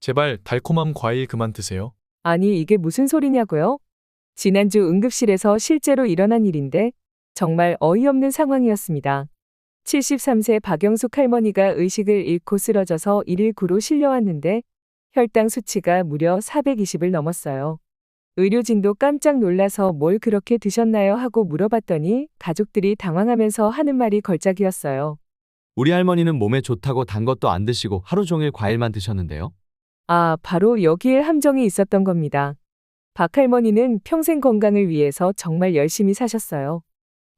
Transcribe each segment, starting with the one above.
제발 달콤함 과일 그만 드세요. 아니, 이게 무슨 소리냐고요? 지난주 응급실에서 실제로 일어난 일인데 정말 어이없는 상황이었습니다. 73세 박영숙 할머니가 의식을 잃고 쓰러져서 119로 실려왔는데 혈당 수치가 무려 420을 넘었어요. 의료진도 깜짝 놀라서 뭘 그렇게 드셨나요 하고 물어봤더니 가족들이 당황하면서 하는 말이 걸작이었어요. 우리 할머니는 몸에 좋다고 단 것도 안 드시고 하루 종일 과일만 드셨는데요. 아, 바로 여기에 함정이 있었던 겁니다. 박 할머니는 평생 건강을 위해서 정말 열심히 사셨어요.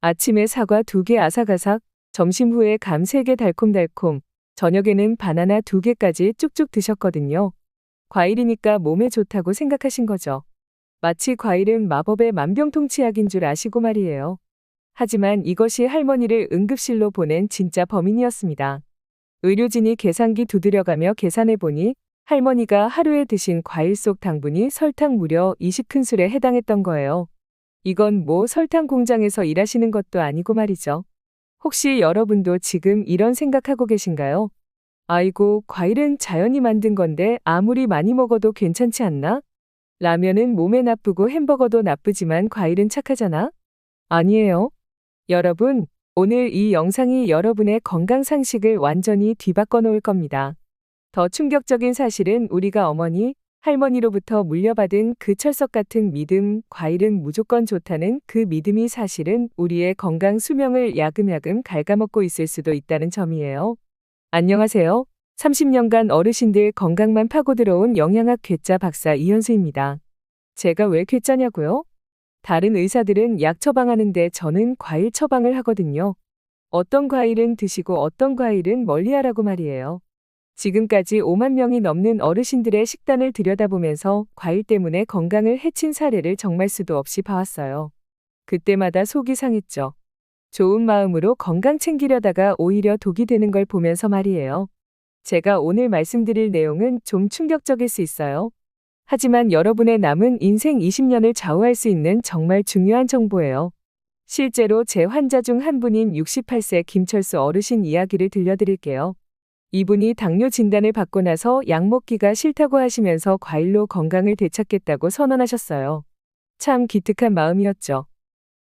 아침에 사과 두 개 아삭아삭, 점심 후에 감 세 개 달콤달콤, 저녁에는 바나나 두 개까지 쭉쭉 드셨거든요. 과일이니까 몸에 좋다고 생각하신 거죠. 마치 과일은 마법의 만병통치약인 줄 아시고 말이에요. 하지만 이것이 할머니를 응급실로 보낸 진짜 범인이었습니다. 의료진이 계산기 두드려가며 계산해보니 할머니가 하루에 드신 과일 속 당분이 설탕 무려 20큰술에 해당했던 거예요. 이건 뭐 설탕 공장에서 일하시는 것도 아니고 말이죠. 혹시 여러분도 지금 이런 생각하고 계신가요? 아이고, 과일은 자연이 만든 건데 아무리 많이 먹어도 괜찮지 않나? 라면은 몸에 나쁘고 햄버거도 나쁘지만 과일은 착하잖아? 아니에요. 여러분, 오늘 이 영상이 여러분의 건강 상식을 완전히 뒤바꿔 놓을 겁니다. 더 충격적인 사실은 우리가 어머니, 할머니로부터 물려받은 그 철석 같은 믿음, 과일은 무조건 좋다는 그 믿음이 사실은 우리의 건강 수명을 야금야금 갉아먹고 있을 수도 있다는 점이에요. 안녕하세요. 30년간 어르신들 건강만 파고 들어온 영양학 괴짜 박사 이현수입니다. 제가 왜 괴짜냐고요? 다른 의사들은 약 처방하는데 저는 과일 처방을 하거든요. 어떤 과일은 드시고 어떤 과일은 멀리하라고 말이에요. 지금까지 5만 명이 넘는 어르신들의 식단을 들여다보면서 과일 때문에 건강을 해친 사례를 정말 수도 없이 봐왔어요. 그때마다 속이 상했죠. 좋은 마음으로 건강 챙기려다가 오히려 독이 되는 걸 보면서 말이에요. 제가 오늘 말씀드릴 내용은 좀 충격적일 수 있어요. 하지만 여러분의 남은 인생 20년을 좌우할 수 있는 정말 중요한 정보예요. 실제로 제 환자 중 한 분인 68세 김철수 어르신 이야기를 들려드릴게요. 이분이 당뇨 진단을 받고 나서 약 먹기가 싫다고 하시면서 과일로 건강을 되찾겠다고 선언하셨어요. 참 기특한 마음이었죠.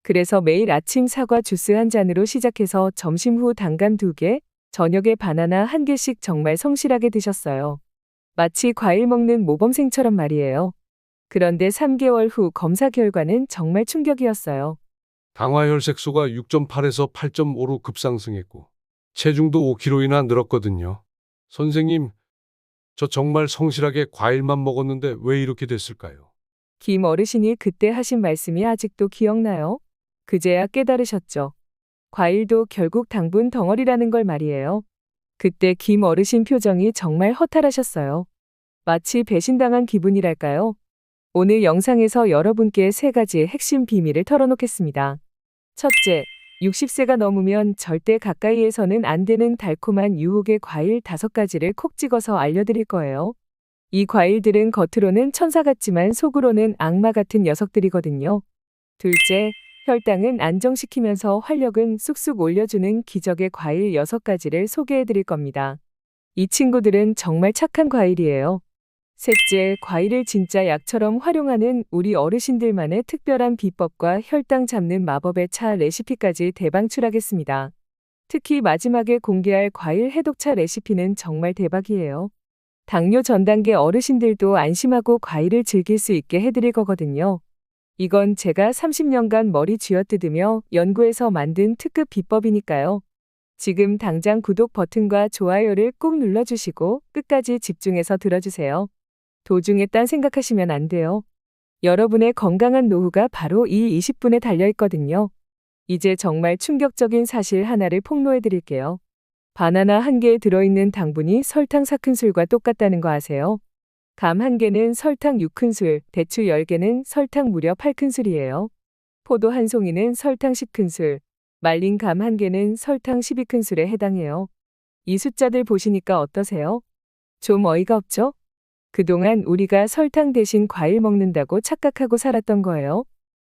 그래서 매일 아침 사과 주스 한 잔으로 시작해서 점심 후 단감 두 개, 저녁에 바나나 한 개씩 정말 성실하게 드셨어요. 마치 과일 먹는 모범생처럼 말이에요. 그런데 3개월 후 검사 결과는 정말 충격이었어요. 당화혈색소가 6.8에서 8.5로 급상승했고 체중도 5kg이나 늘었거든요. 선생님, 저 정말 성실하게 과일만 먹었는데 왜 이렇게 됐을까요? 김 어르신이 그때 하신 말씀이 아직도 기억나요? 그제야 깨달으셨죠. 과일도 결국 당분 덩어리라는 걸 말이에요. 그때 김 어르신 표정이 정말 허탈하셨어요. 마치 배신당한 기분이랄까요? 오늘 영상에서 여러분께 세 가지 핵심 비밀을 털어놓겠습니다. 첫째, 60세가 넘으면 절대 가까이에서는 안 되는 달콤한 유혹의 과일 다섯 가지를 콕 찍어서 알려드릴 거예요. 이 과일들은 겉으로는 천사 같지만 속으로는 악마 같은 녀석들이거든요. 둘째, 혈당은 안정시키면서 활력은 쑥쑥 올려주는 기적의 과일 6가지를 소개해 드릴 겁니다. 이 친구들은 정말 착한 과일이에요. 셋째, 과일을 진짜 약처럼 활용하는 우리 어르신들만의 특별한 비법과 혈당 잡는 마법의 차 레시피까지 대방출하겠습니다. 특히 마지막에 공개할 과일 해독차 레시피는 정말 대박이에요. 당뇨 전 단계 어르신들도 안심하고 과일을 즐길 수 있게 해드릴 거거든요. 이건 제가 30년간 머리 쥐어뜯으며 연구해서 만든 특급 비법이니까요. 지금 당장 구독 버튼과 좋아요를 꾹 눌러주시고 끝까지 집중해서 들어주세요. 도중에 딴 생각하시면 안 돼요. 여러분의 건강한 노후가 바로 이 20분에 달려 있거든요. 이제 정말 충격적인 사실 하나를 폭로해 드릴게요. 바나나 한 개에 들어있는 당분이 설탕 4큰술과 똑같다는 거 아세요? 감 한 개는 설탕 6큰술, 대추 10개는 설탕 무려 8큰술이에요. 포도 한 송이는 설탕 10큰술, 말린 감 한 개는 설탕 12큰술에 해당해요. 이 숫자들 보시니까 어떠세요? 좀 어이가 없죠? 그동안 우리가 설탕 대신 과일 먹는다고 착각하고 살았던 거예요.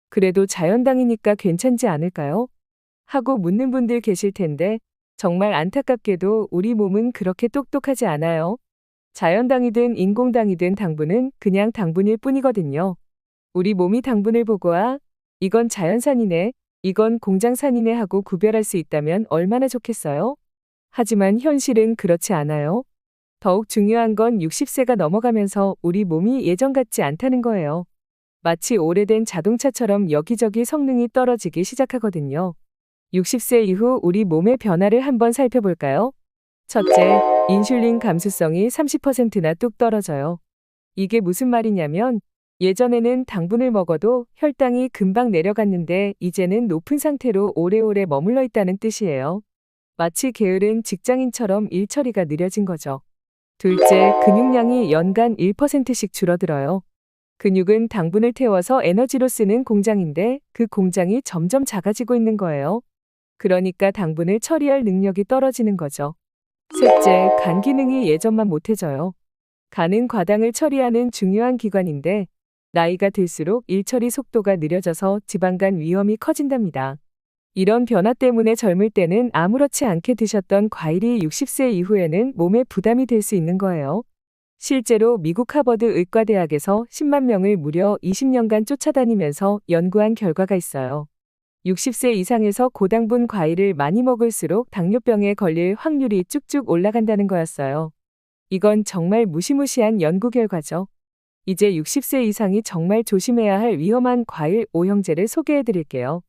그래도 자연당이니까 괜찮지 않을까요? 하고 묻는 분들 계실 텐데 정말 안타깝게도 우리 몸은 그렇게 똑똑하지 않아요. 자연당이든 인공당이든 당분은 그냥 당분일 뿐이거든요. 우리 몸이 당분을 보고 아, 이건 자연산이네, 이건 공장산이네 하고 구별할 수 있다면 얼마나 좋겠어요? 하지만 현실은 그렇지 않아요. 더욱 중요한 건 60세가 넘어가면서 우리 몸이 예전 같지 않다는 거예요. 마치 오래된 자동차처럼 여기저기 성능이 떨어지기 시작하거든요. 60세 이후 우리 몸의 변화를 한번 살펴볼까요? 첫째, 인슐린 감수성이 30%나 뚝 떨어져요. 이게 무슨 말이냐면 예전에는 당분을 먹어도 혈당이 금방 내려갔는데 이제는 높은 상태로 오래오래 머물러 있다는 뜻이에요. 마치 게으른 직장인처럼 일 처리가 느려진 거죠. 둘째, 근육량이 연간 1%씩 줄어들어요. 근육은 당분을 태워서 에너지로 쓰는 공장인데 그 공장이 점점 작아지고 있는 거예요. 그러니까 당분을 처리할 능력이 떨어지는 거죠. 셋째, 간 기능이 예전만 못해져요. 간은 과당을 처리하는 중요한 기관인데 나이가 들수록 일 처리 속도가 느려져서 지방간 위험이 커진답니다. 이런 변화 때문에 젊을 때는 아무렇지 않게 드셨던 과일이 60세 이후에는 몸에 부담이 될 수 있는 거예요. 실제로 미국 하버드 의과대학에서 10만 명을 무려 20년간 쫓아다니면서 연구한 결과가 있어요. 60세 이상에서 고당분 과일을 많이 먹을수록 당뇨병에 걸릴 확률이 쭉쭉 올라간다는 거였어요. 이건 정말 무시무시한 연구 결과죠. 이제 60세 이상이 정말 조심해야 할 위험한 과일 5형제를 소개해 드릴게요.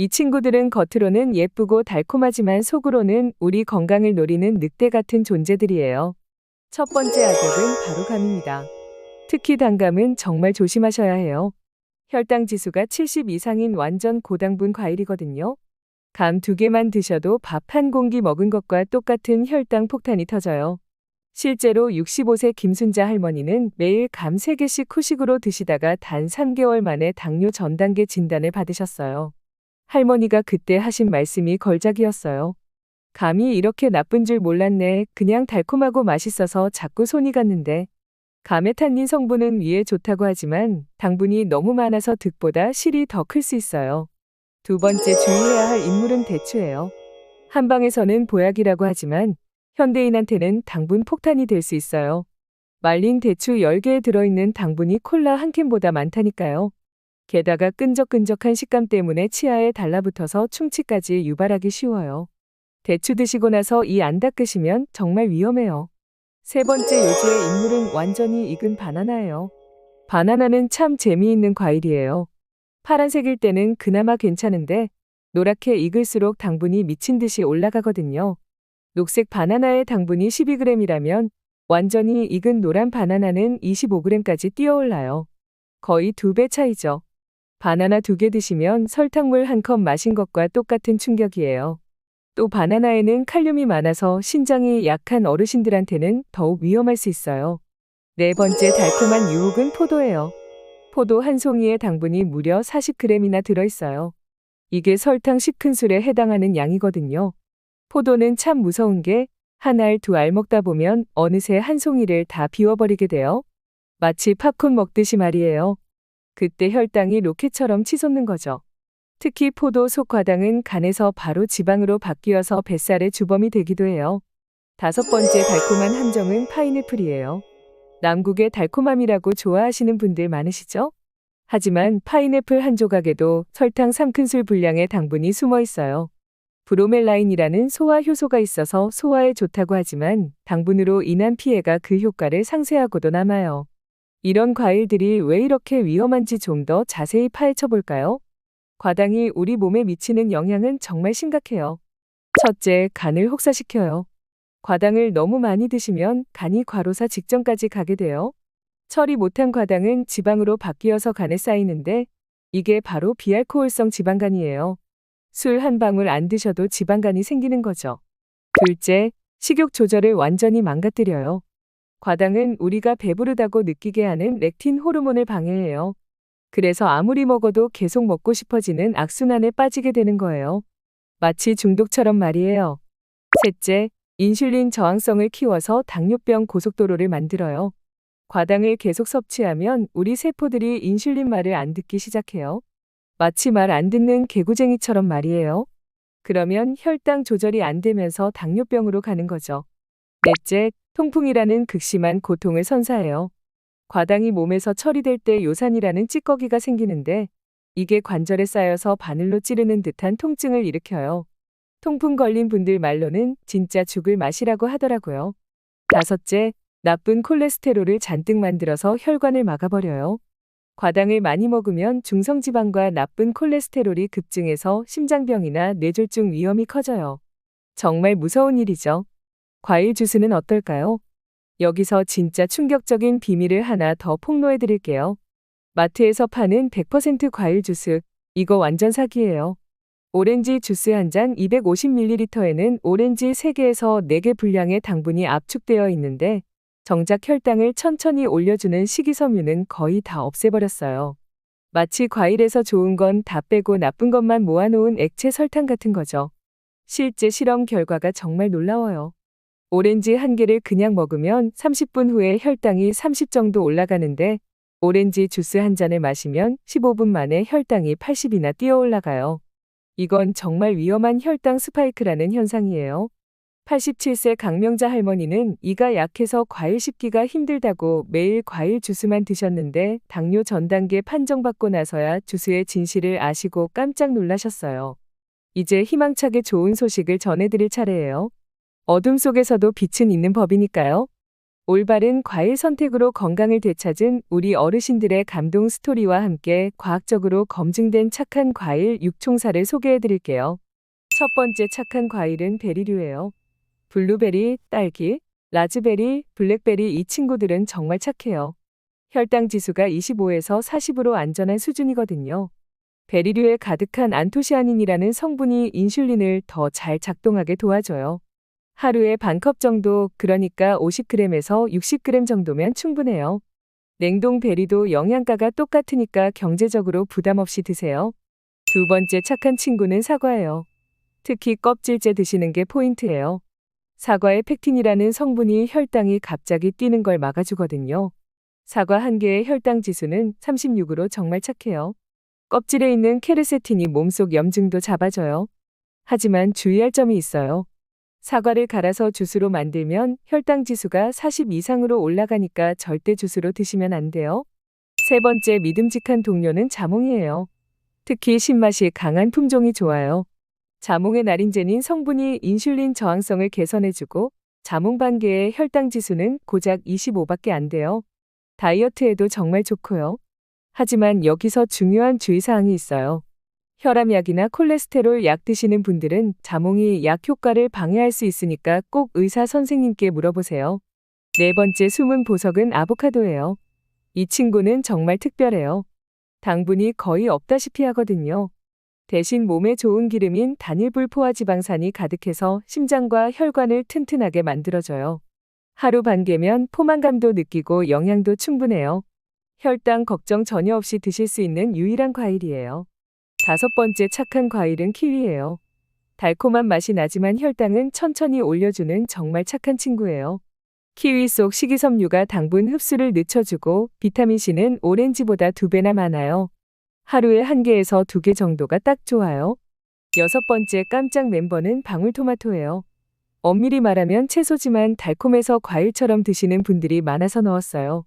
이 친구들은 겉으로는 예쁘고 달콤하지만 속으로는 우리 건강을 노리는 늑대 같은 존재들이에요. 첫 번째 악역은 바로 감입니다. 특히 단감은 정말 조심하셔야 해요. 혈당 지수가 70 이상인 완전 고당분 과일이거든요. 감 두 개만 드셔도 밥 한 공기 먹은 것과 똑같은 혈당 폭탄이 터져요. 실제로 65세 김순자 할머니는 매일 감 3개씩 후식으로 드시다가 단 3개월 만에 당뇨 전 단계 진단을 받으셨어요. 할머니가 그때 하신 말씀이 걸작이었어요. 감이 이렇게 나쁜 줄 몰랐네. 그냥 달콤하고 맛있어서 자꾸 손이 갔는데. 감의 탄닌 성분은 위에 좋다고 하지만 당분이 너무 많아서 득보다 실이 더 클 수 있어요. 두 번째 주의해야 할 인물은 대추예요. 한방에서는 보약이라고 하지만 현대인한테는 당분 폭탄이 될 수 있어요. 말린 대추 10개에 들어있는 당분이 콜라 한 캔보다 많다니까요. 게다가 끈적끈적한 식감 때문에 치아에 달라붙어서 충치까지 유발하기 쉬워요. 대추 드시고 나서 이 안 닦으시면 정말 위험해요. 세 번째 요주의 인물은 완전히 익은 바나나예요. 바나나는 참 재미있는 과일이에요. 파란색일 때는 그나마 괜찮은데 노랗게 익을수록 당분이 미친 듯이 올라가거든요. 녹색 바나나의 당분이 12g이라면 완전히 익은 노란 바나나는 25g까지 뛰어올라요. 거의 두 배 차이죠. 바나나 두 개 드시면 설탕물 한 컵 마신 것과 똑같은 충격이에요. 또 바나나에는 칼륨이 많아서 신장이 약한 어르신들한테는 더욱 위험할 수 있어요. 네 번째 달콤한 유혹은 포도예요. 포도 한 송이의 당분이 무려 40g이나 들어있어요. 이게 설탕 10큰술에 해당하는 양이거든요. 포도는 참 무서운 게 한 알 두 알 먹다 보면 어느새 한 송이를 다 비워버리게 돼요. 마치 팝콘 먹듯이 말이에요. 그때 혈당이 로켓처럼 치솟는 거죠. 특히 포도 속과당은 간에서 바로 지방으로 바뀌어서 뱃살의 주범이 되기도 해요. 다섯 번째 달콤한 함정은 파인애플이에요. 남국의 달콤함이라고 좋아하시는 분들 많으시죠? 하지만 파인애플 한 조각에도 설탕 3큰술 분량의 당분이 숨어 있어요. 브로멜라인이라는 소화 효소가 있어서 소화에 좋다고 하지만 당분으로 인한 피해가 그 효과를 상쇄하고도 남아요. 이런 과일들이 왜 이렇게 위험한지 좀 더 자세히 파헤쳐 볼까요? 과당이 우리 몸에 미치는 영향은 정말 심각해요. 첫째, 간을 혹사시켜요. 과당을 너무 많이 드시면 간이 과로사 직전까지 가게 돼요. 처리 못한 과당은 지방으로 바뀌어서 간에 쌓이는데 이게 바로 비알코올성 지방간이에요. 술 한 방울 안 드셔도 지방간이 생기는 거죠. 둘째, 식욕 조절을 완전히 망가뜨려요. 과당은 우리가 배부르다고 느끼게 하는 렉틴 호르몬을 방해해요. 그래서 아무리 먹어도 계속 먹고 싶어지는 악순환에 빠지게 되는 거예요. 마치 중독처럼 말이에요. 셋째, 인슐린 저항성을 키워서 당뇨병 고속도로를 만들어요. 과당을 계속 섭취하면 우리 세포들이 인슐린 말을 안 듣기 시작해요. 마치 말 안 듣는 개구쟁이처럼 말이에요. 그러면 혈당 조절이 안 되면서 당뇨병으로 가는 거죠. 넷째, 통풍이라는 극심한 고통을 선사해요. 과당이 몸에서 처리될 때 요산이라는 찌꺼기가 생기는데 이게 관절에 쌓여서 바늘로 찌르는 듯한 통증을 일으켜요. 통풍 걸린 분들 말로는 진짜 죽을 맛이라고 하더라고요. 다섯째, 나쁜 콜레스테롤을 잔뜩 만들어서 혈관을 막아버려요. 과당을 많이 먹으면 중성지방과 나쁜 콜레스테롤이 급증해서 심장병이나 뇌졸중 위험이 커져요. 정말 무서운 일이죠. 과일 주스는 어떨까요? 여기서 진짜 충격적인 비밀을 하나 더 폭로해 드릴게요. 마트에서 파는 100% 과일 주스, 이거 완전 사기예요. 오렌지 주스 한 잔 250ml에는 오렌지 3개에서 4개 분량의 당분이 압축되어 있는데 정작 혈당을 천천히 올려주는 식이섬유는 거의 다 없애버렸어요. 마치 과일에서 좋은 건 다 빼고 나쁜 것만 모아놓은 액체 설탕 같은 거죠. 실제 실험 결과가 정말 놀라워요. 오렌지 한 개를 그냥 먹으면 30분 후에 혈당이 30 정도 올라가는데 오렌지 주스 한 잔을 마시면 15분 만에 혈당이 80이나 뛰어 올라가요. 이건 정말 위험한 혈당 스파이크라는 현상이에요. 87세 강명자 할머니는 이가 약해서 과일 씹기가 힘들다고 매일 과일 주스만 드셨는데 당뇨 전 단계 판정받고 나서야 주스의 진실을 아시고 깜짝 놀라셨어요. 이제 희망차게 좋은 소식을 전해드릴 차례예요. 어둠 속에서도 빛은 있는 법이니까요. 올바른 과일 선택으로 건강을 되찾은 우리 어르신들의 감동 스토리와 함께 과학적으로 검증된 착한 과일 6총사를 소개해 드릴게요. 첫 번째 착한 과일은 베리류예요. 블루베리, 딸기, 라즈베리, 블랙베리 이 친구들은 정말 착해요. 혈당 지수가 25에서 40으로 안전한 수준이거든요. 베리류에 가득한 안토시아닌이라는 성분이 인슐린을 더 잘 작동하게 도와줘요. 하루에 반 컵 정도, 그러니까 50g에서 60g 정도면 충분해요. 냉동 베리도 영양가가 똑같으니까 경제적으로 부담 없이 드세요. 두 번째 착한 친구는 사과예요. 특히 껍질째 드시는 게 포인트예요. 사과의 펙틴이라는 성분이 혈당이 갑자기 뛰는 걸 막아주거든요. 사과 한 개의 혈당 지수는 36으로 정말 착해요. 껍질에 있는 케르세틴이 몸속 염증도 잡아줘요. 하지만 주의할 점이 있어요. 사과를 갈아서 주스로 만들면 혈당 지수가 40 이상으로 올라가니까 절대 주스로 드시면 안 돼요. 세 번째 믿음직한 동료는 자몽이에요. 특히 신맛이 강한 품종이 좋아요. 자몽의 나린제닌 성분이 인슐린 저항성을 개선해주고 자몽 반 개의 혈당 지수는 고작 25밖에 안 돼요. 다이어트에도 정말 좋고요. 하지만 여기서 중요한 주의사항이 있어요. 혈압약이나 콜레스테롤 약 드시는 분들은 자몽이 약 효과를 방해할 수 있으니까 꼭 의사 선생님께 물어보세요. 네 번째 숨은 보석은 아보카도예요. 이 친구는 정말 특별해요. 당분이 거의 없다시피 하거든요. 대신 몸에 좋은 기름인 단일불 포화 지방산이 가득해서 심장과 혈관을 튼튼하게 만들어줘요. 하루 반 개면 포만감도 느끼고 영양도 충분해요. 혈당 걱정 전혀 없이 드실 수 있는 유일한 과일이에요. 다섯 번째 착한 과일은 키위예요. 달콤한 맛이 나지만 혈당은 천천히 올려주는 정말 착한 친구예요. 키위 속 식이섬유가 당분 흡수를 늦춰주고 비타민C는 오렌지보다 두 배나 많아요. 하루에 한 개에서 두 개 정도가 딱 좋아요. 여섯 번째 깜짝 멤버는 방울토마토예요. 엄밀히 말하면 채소지만 달콤해서 과일처럼 드시는 분들이 많아서 넣었어요.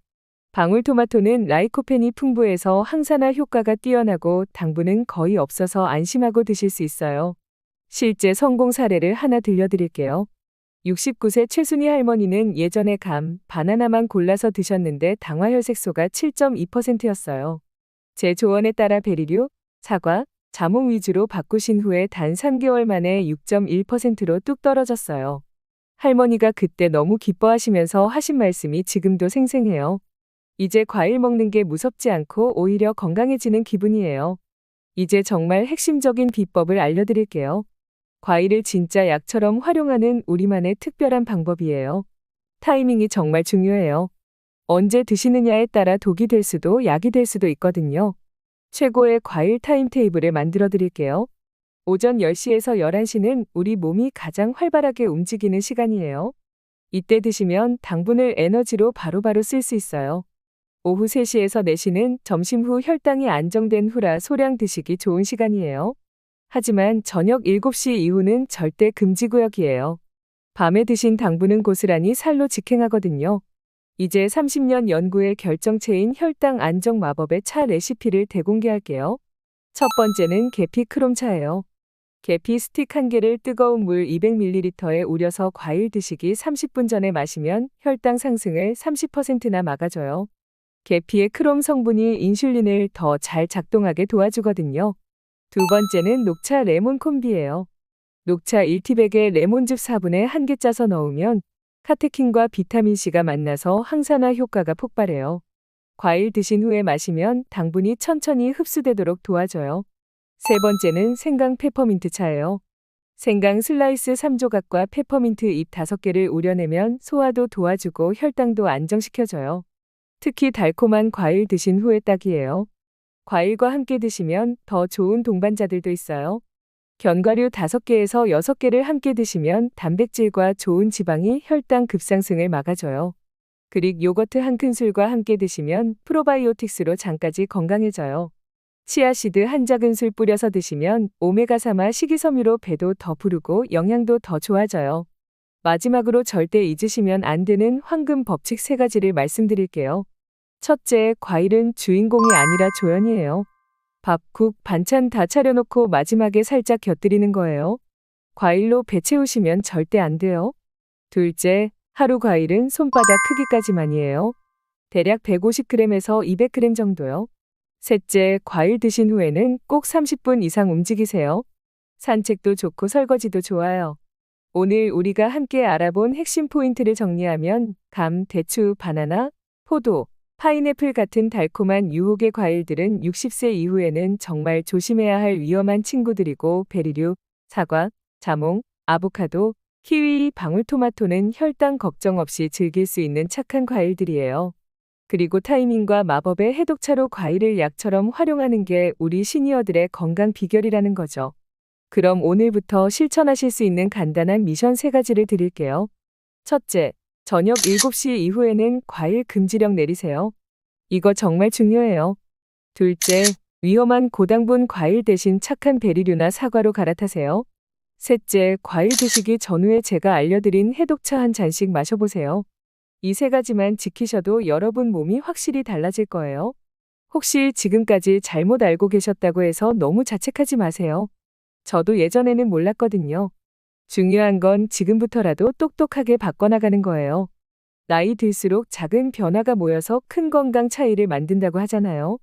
방울토마토는 라이코펜이 풍부해서 항산화 효과가 뛰어나고 당분은 거의 없어서 안심하고 드실 수 있어요. 실제 성공 사례를 하나 들려드릴게요. 69세 최순희 할머니는 예전에 감, 바나나만 골라서 드셨는데 당화혈색소가 7.2%였어요. 제 조언에 따라 베리류, 사과, 자몽 위주로 바꾸신 후에 단 3개월 만에 6.1%로 뚝 떨어졌어요. 할머니가 그때 너무 기뻐하시면서 하신 말씀이 지금도 생생해요. 이제 과일 먹는 게 무섭지 않고 오히려 건강해지는 기분이에요. 이제 정말 핵심적인 비법을 알려드릴게요. 과일을 진짜 약처럼 활용하는 우리만의 특별한 방법이에요. 타이밍이 정말 중요해요. 언제 드시느냐에 따라 독이 될 수도 약이 될 수도 있거든요. 최고의 과일 타임테이블을 만들어 드릴게요. 오전 10시에서 11시는 우리 몸이 가장 활발하게 움직이는 시간이에요. 이때 드시면 당분을 에너지로 바로바로 쓸 수 있어요. 오후 3시에서 4시는 점심 후 혈당이 안정된 후라 소량 드시기 좋은 시간이에요. 하지만 저녁 7시 이후는 절대 금지 구역이에요. 밤에 드신 당분은 고스란히 살로 직행하거든요. 이제 30년 연구의 결정체인 혈당 안정 마법의 차 레시피를 대공개할게요. 첫 번째는 계피 크롬차예요. 계피 스틱 한 개를 뜨거운 물 200ml에 우려서 과일 드시기 30분 전에 마시면 혈당 상승을 30%나 막아줘요. 계피의 크롬 성분이 인슐린을 더 잘 작동하게 도와주거든요. 두 번째는 녹차 레몬 콤비예요. 녹차 1티백에 레몬즙 4분의 1개 짜서 넣으면 카테킨과 비타민C가 만나서 항산화 효과가 폭발해요. 과일 드신 후에 마시면 당분이 천천히 흡수되도록 도와줘요. 세 번째는 생강 페퍼민트 차예요. 생강 슬라이스 3조각과 페퍼민트 잎 5개를 우려내면 소화도 도와주고 혈당도 안정시켜줘요. 특히 달콤한 과일 드신 후에 딱이에요. 과일과 함께 드시면 더 좋은 동반자들도 있어요. 견과류 5개에서 6개를 함께 드시면 단백질과 좋은 지방이 혈당 급상승을 막아줘요. 그릭 요거트 한 큰술과 함께 드시면 프로바이오틱스로 장까지 건강해져요. 치아시드 한 작은술 뿌려서 드시면 오메가3와 식이섬유로 배도 더 부르고 영양도 더 좋아져요. 마지막으로 절대 잊으시면 안 되는 황금 법칙 세 가지를 말씀드릴게요. 첫째, 과일은 주인공이 아니라 조연이에요. 밥, 국, 반찬 다 차려놓고 마지막에 살짝 곁들이는 거예요. 과일로 배 채우시면 절대 안 돼요. 둘째, 하루 과일은 손바닥 크기까지만이에요. 대략 150g에서 200g 정도요. 셋째, 과일 드신 후에는 꼭 30분 이상 움직이세요. 산책도 좋고 설거지도 좋아요. 오늘 우리가 함께 알아본 핵심 포인트를 정리하면 감, 대추, 바나나, 포도, 파인애플 같은 달콤한 유혹의 과일들은 60세 이후에는 정말 조심해야 할 위험한 친구들이고 베리류, 사과, 자몽, 아보카도, 키위, 방울토마토는 혈당 걱정 없이 즐길 수 있는 착한 과일들이에요. 그리고 타이밍과 마법의 해독차로 과일을 약처럼 활용하는 게 우리 시니어들의 건강 비결이라는 거죠. 그럼 오늘부터 실천하실 수 있는 간단한 미션 세 가지를 드릴게요. 첫째, 저녁 7시 이후에는 과일 금지령 내리세요. 이거 정말 중요해요. 둘째, 위험한 고당분 과일 대신 착한 베리류나 사과로 갈아타세요. 셋째, 과일 드시기 전후에 제가 알려드린 해독차 한 잔씩 마셔보세요. 이 세 가지만 지키셔도 여러분 몸이 확실히 달라질 거예요. 혹시 지금까지 잘못 알고 계셨다고 해서 너무 자책하지 마세요. 저도 예전에는 몰랐거든요. 중요한 건 지금부터라도 똑똑하게 바꿔나가는 거예요. 나이 들수록 작은 변화가 모여서 큰 건강 차이를 만든다고 하잖아요.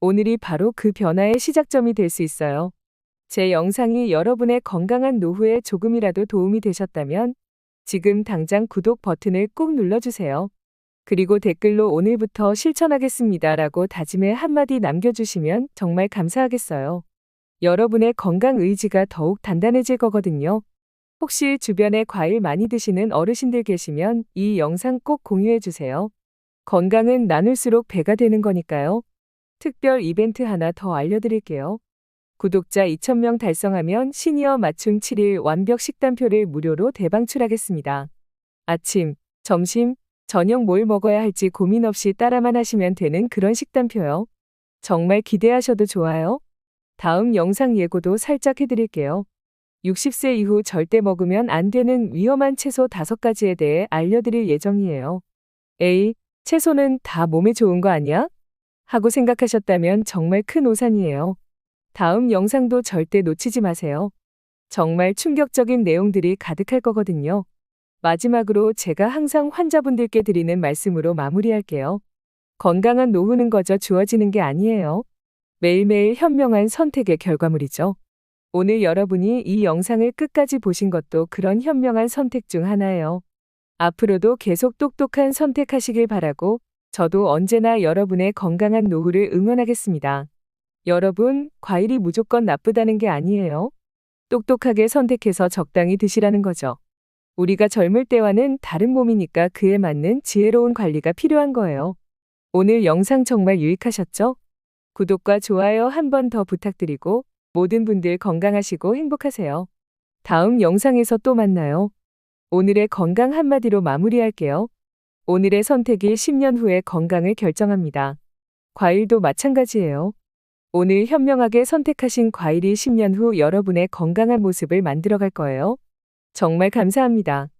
오늘이 바로 그 변화의 시작점이 될 수 있어요. 제 영상이 여러분의 건강한 노후에 조금이라도 도움이 되셨다면 지금 당장 구독 버튼을 꾹 눌러주세요. 그리고 댓글로 오늘부터 실천하겠습니다 라고 다짐의 한마디 남겨주시면 정말 감사하겠어요. 여러분의 건강 의지가 더욱 단단해질 거거든요. 혹시 주변에 과일 많이 드시는 어르신들 계시면 이 영상 꼭 공유해 주세요. 건강은 나눌수록 배가 되는 거니까요. 특별 이벤트 하나 더 알려드릴게요. 구독자 2,000명 달성하면 시니어 맞춤 7일 완벽 식단표를 무료로 대방출하겠습니다. 아침, 점심, 저녁 뭘 먹어야 할지 고민 없이 따라만 하시면 되는 그런 식단표요. 정말 기대하셔도 좋아요. 다음 영상 예고도 살짝 해드릴게요. 60세 이후 절대 먹으면 안 되는 위험한 채소 5가지에 대해 알려드릴 예정이에요. A. 채소는 다 몸에 좋은 거 아니야? 하고 생각하셨다면 정말 큰 오산이에요. 다음 영상도 절대 놓치지 마세요. 정말 충격적인 내용들이 가득할 거거든요. 마지막으로 제가 항상 환자분들께 드리는 말씀으로 마무리할게요. 건강한 노후는 거저 주어지는 게 아니에요. 매일매일 현명한 선택의 결과물이죠. 오늘 여러분이 이 영상을 끝까지 보신 것도 그런 현명한 선택 중 하나예요. 앞으로도 계속 똑똑한 선택하시길 바라고 저도 언제나 여러분의 건강한 노후를 응원하겠습니다. 여러분, 과일이 무조건 나쁘다는 게 아니에요. 똑똑하게 선택해서 적당히 드시라는 거죠. 우리가 젊을 때와는 다른 몸이니까 그에 맞는 지혜로운 관리가 필요한 거예요. 오늘 영상 정말 유익하셨죠? 구독과 좋아요 한 번 더 부탁드리고 모든 분들 건강하시고 행복하세요. 다음 영상에서 또 만나요. 오늘의 건강 한마디로 마무리할게요. 오늘의 선택이 10년 후의 건강을 결정합니다. 과일도 마찬가지예요. 오늘 현명하게 선택하신 과일이 10년 후 여러분의 건강한 모습을 만들어갈 거예요. 정말 감사합니다.